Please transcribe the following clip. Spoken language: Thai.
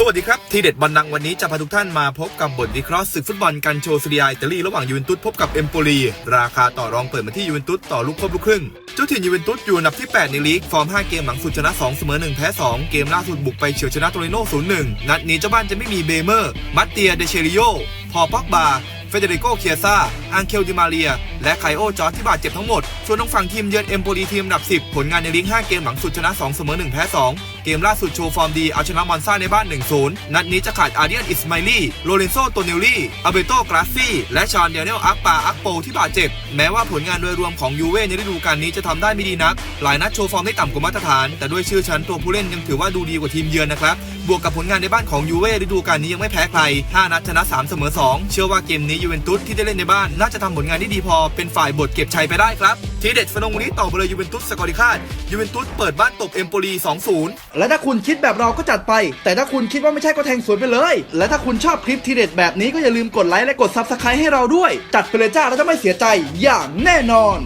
สวัสดีครับ ทีเด็ดบอลนังวันนี้จะพาทุกท่านมาพบกับบทวิเคราะห์ศึกฟุตบอลกันโชว์ซีเรียอิตาลีระหว่างยูเวนตุสพบกับเอมโปลีราคาต่อรองเปิดมาที่ยูเวนตุสต่อลูกครบลูกครึ่งเจ้าถิ่นยูเวนตุสอยู่อันดับที่ 8 ในลีก ฟอร์ม 5 เกมหลังสุดชนะ 2 เสมอ 1 แพ้ 2 เกมล่าสุดบุกไปเฉียวชนะโตริโน่0-1 นัดนี้เจ้าบ้านจะไม่มีเบเมอร์ มัตเตียเดเชริโยพอป็อกบาเฟเดริโกเคียซาอังเคลดิมาเรีย และไคโอจอร์ที่บาดเจ็บทั้งหมด ส่วนทางฝั่งทีมเยือนเอมโปลีทีมอันดับ 10 ผลงานในลีก5เกมหลังสุดชนะ 2 เสมอ 1 แพ้ 2 เกมล่าสุดโชว์ฟอร์มดีเอาชนะมอนซ่าในบ้าน 1-0 นัดนี้จะขาดอาเดียนอิสมาลี่ โลเรนโซโตเนลลี่ อเบโตกราซี่ และชอนเดเนลอักปาอักโปที่บาดเจ็บ แม้ว่าผลงานโดยรวมของยูเว่ในฤดูกาลนี้จะทำได้ไม่ดีนัก หลายนัดโชว์ฟอร์มได้ต่ำกว่ามาตรฐาน แต่ด้วยชื่อชั้นตัวผู้เล่นยังถือว่าดูดีกว่าทีมเยือนนะครับ บวกกับผลงานในบ้านของยูเว่ฤดูกาลนี้ยังไม่แพ้ใคร 5 นัดชนะ 3 เสมอ 2 เชื่อว่าเกมนี้ยูเวนตุสที่ได้เล่นในบ้านน่าจะทำผลงานได้ดีพอเป็นฝ่ายบทเก็บชัยไปได้ครับ ทีเด็ดฟนงวันนี้ต่อไปเลยยูเวนตุสสกอริคาดยูเวนตุสเปิดบ้านตบเอมโปลี 2-0 และถ้าคุณคิดแบบเราก็จัดไป แต่ถ้าคุณคิดว่าไม่ใช่ก็แทงสวนไปเลย และถ้าคุณชอบคลิปทีเด็ดแบบนี้ก็อย่าลืมกดไลค์และกดซับสไครต์ให้เราด้วย จัดไปเลยจ้าเราจะไม่เสียใจอย่างแน่นอน